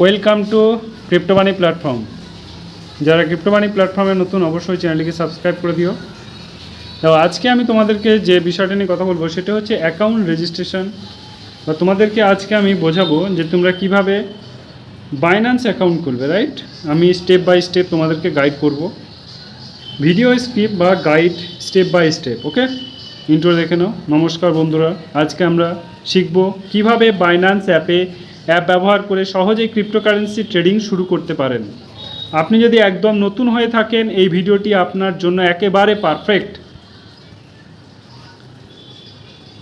Welcome to ক্রিপ্টোমানি platform যারা ক্রিপ্টোমানি প্ল্যাটফর্মে নতুন, অবশ্যই চ্যানেলটিকে সাবস্ক্রাইব করে দিও। তো আজকে আমি তোমাদেরকে যে বিষয়টা নিয়ে কথা বলব, সেটা হচ্ছে অ্যাকাউন্ট রেজিস্ট্রেশন বা তোমাদেরকে আজকে আমি বোঝাবো যে তোমরা কীভাবে বাইন্যান্স অ্যাকাউন্ট খুলবে রাইট আমি স্টেপ বাই স্টেপ তোমাদেরকে গাইড করব। ভিডিও স্ক্রিপ্ট বা guide step by step okay intro দেখে নাও। নমস্কার বন্ধুরা, আজকে আমরা শিখব কীভাবে বাইন্যান্স অ্যাপে অ্যাপ ব্যবহার করে সহজেই ক্রিপ্টোকারেন্সি ট্রেডিং শুরু করতে পারেন। আপনি যদি একদম নতুন হয়ে থাকেন, এই ভিডিওটি আপনার জন্য একেবারে পারফেক্ট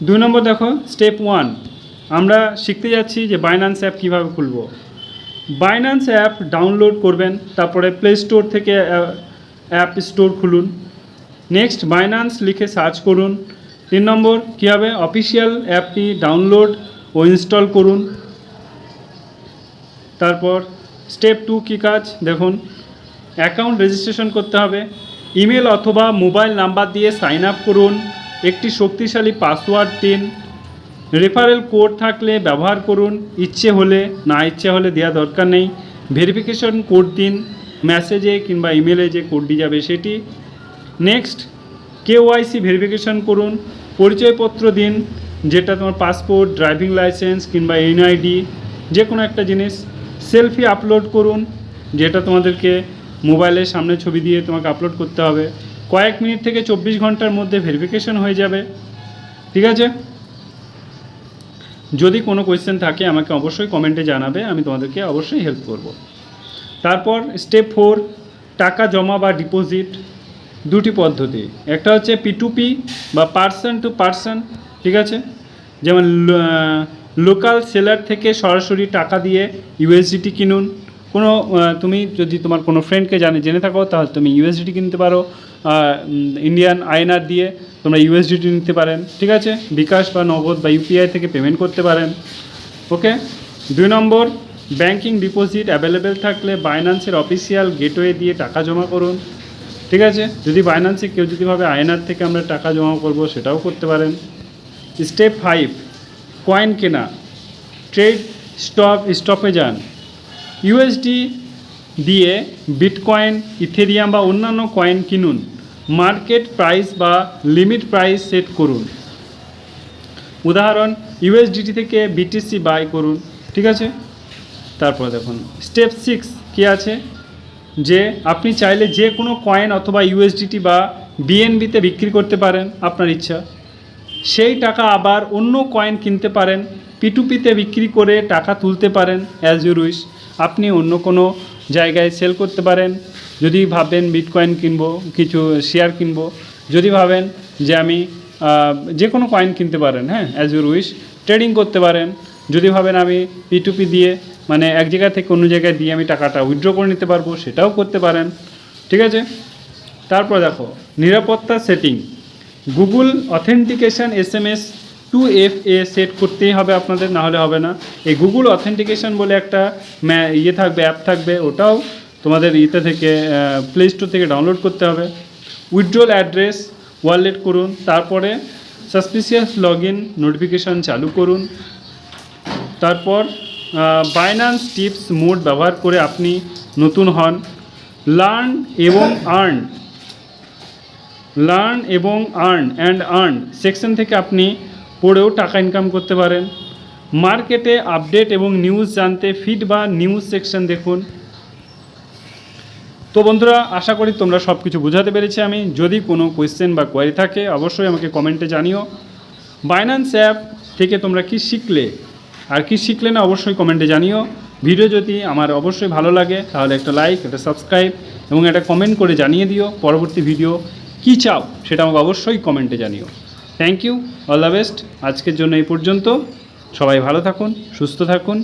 দুই নম্বর দেখো স্টেপ ওয়ান আমরা শিখতে যাচ্ছি যে বাইন্যান্স অ্যাপ কীভাবে খুলব। বাইন্যান্স অ্যাপ ডাউনলোড করবেন, তারপরে প্লে স্টোর থেকে অ্যাপ স্টোর খুলুন। নেক্সট বাইন্যান্স লিখে সার্চ করুন। তিন নম্বর কী হবে অফিসিয়াল অ্যাপটি ডাউনলোড ও ইনস্টল করুন। তারপর স্টেপ টু কী কাজ? দেখুন অ্যাকাউন্ট রেজিস্ট্রেশন করতে হবে। ইমেল অথবা মোবাইল নাম্বার দিয়ে সাইন আপ করুন। একটি শক্তিশালী পাসওয়ার্ড দিন। রেফারেল কোড থাকলে ব্যবহার করুন। ইচ্ছে হলে, না ইচ্ছে হলে দেওয়া দরকার নেই। ভেরিফিকেশন কোড দিন। মেসেজে কিংবা ইমেলে যে কোডটি যাবে সেটি। নেক্সট কেওয়াইসি ভেরিফিকেশন করুন। পরিচয়পত্র দিন। যেটা তোমার পাসপোর্ট ড্রাইভিং লাইসেন্স কিংবা এনআইডি যে কোনো একটা জিনিস। সেলফি আপলোড করুন, যেটা তোমাদেরকে মোবাইলের সামনে ছবি দিয়ে তোমাকে আপলোড করতে হবে। কয়েক মিনিট থেকে চব্বিশ ঘণ্টার মধ্যে ভেরিফিকেশন হয়ে যাবে। ঠিক আছে? যদি কোনো কোয়েশ্চেন থাকে, আমাকে অবশ্যই কমেন্টে জানাবে, আমি তোমাদেরকে অবশ্যই হেল্প করব। তারপর স্টেপ ফোর টাকা জমা বা ডিপোজিট দুটি পদ্ধতি। একটা হচ্ছে পি টু পি বা পার্সন টু পার্সন ঠিক আছে? যেমন লোকাল সেলার থেকে সরাসরি টাকা দিয়ে ইউএসডিটি কিনুন। কোনো তুমি যদি তোমার কোনো ফ্রেন্ডকে জানে, জেনে থাকো, তাহলে তুমি ইউএসডিটি কিনতে পারো। ইন্ডিয়ান আইএনআর দিয়ে তোমরা ইউএসডিটি নিতে পারেন, ঠিক আছে? বিকাশ বা নগদ বা ইউপিআই থেকে পেমেন্ট করতে পারেন। ওকে? দুই নম্বর ব্যাংকিং ডিপোজিট অ্যাভেলেবেল থাকলে বাইন্যান্সের অফিসিয়াল গেটওয়ে দিয়ে টাকা জমা করুন, ঠিক আছে? যদি বাইন্যান্সে কেউ যদি ভাবে আয়নার থেকে আমরা টাকা জমা করব, সেটাও করতে পারেন। স্টেপ ফাইভ কয়েন কেনা, ট্রেড স্টপ স্টপে যান ইউএসডি দিয়ে বিটকয়েন, ইথেরিয়াম বা অন্যান্য কয়েন কিনুন। মার্কেট প্রাইস বা লিমিট প্রাইস সেট করুন। উদাহরণ, ইউএসডিটি থেকে বিটিসি বাই করুন, ঠিক আছে? তারপর দেখুন, স্টেপ সিক্স কী আছে? যে আপনি চাইলে যে কোনো কয়েন অথবা ইউএসডিটি বা বিএনবিতে বিক্রি করতে পারেন, আপনার ইচ্ছা। সেই টাকা আবার অন্য কয়েন কিনতে পারেন পিটুপিতে বিক্রি করে টাকা তুলতে পারেন অ্যাজ ইউর উইশ আপনি অন্য কোনো জায়গায় সেল করতে পারেন। যদি ভাবেন বিটকয়েন কিনবো, কিছু শেয়ার কিনবো, যদি ভাবেন যে আমি যে কোনো কয়েন কিনতে পারেন হ্যাঁ অ্যাজ ইউর উইশ ট্রেডিং করতে পারেন। যদি ভাবেন আমি পিটুপি দিয়ে মানে এক জায়গা থেকে অন্য জায়গায় দিয়ে আমি টাকাটা উইথড্র করে নিতে পারব, সেটাও করতে পারেন। ঠিক আছে? তারপর দেখো, নিরাপত্তা setting Google authentication S M S two F A set করতেই হবে আপনাদের, না হলে হবে না। এই গুগল অথেন্টিকেশন বলে একটা ইয়ে থাকবে অ্যাপ থাকবে, ওটাও তোমাদের ইতে থেকে প্লে স্টোর থেকে ডাউনলোড করতে হবে। উইথড্রল অ্যাড্রেস ওয়ালেট করুন, তারপরে সাসপিসিয়াস লগ ইন নোটিফিকেশান চালু করুন। তারপর বাইন্যান্স টিপস মোড ব্যবহার করে আপনি নতুন হন। লার্ন এবং আর্ন লার্ন এবং আর্ন অ্যান্ড আর্ন সেকশন থেকে আপনি পড়েও টাকা ইনকাম করতে পারেন। মার্কেটে আপডেট এবং নিউজ জানতে ফিড বা নিউজ সেকশন দেখুন। তো বন্ধুরা, আশা করি তোমরা সব কিছু বোঝাতে পেরেছি আমি। যদি কোনো কোয়েশ্চেন বা কোয়ারি থাকে, অবশ্যই আমাকে কমেন্টে জানিও। বাইন্যান্স অ্যাপ থেকে তোমরা কি শিখলে, আর কি শিখলে না অবশ্যই কমেন্টে জানিও। ভিডিও যদি আমার অবশ্যই ভালো লাগে, তাহলে একটা লাইক একটা সাবস্ক্রাইব এবং একটা কমেন্ট করে জানিয়ে দিও। পরবর্তী ভিডিও কি চাও সেটা আমাকে অবশ্যই কমেন্টে জানিও। Thank you all the best আজকের জন্য এই পর্যন্ত। সবাই ভালো থাকুন, সুস্থ থাকুন।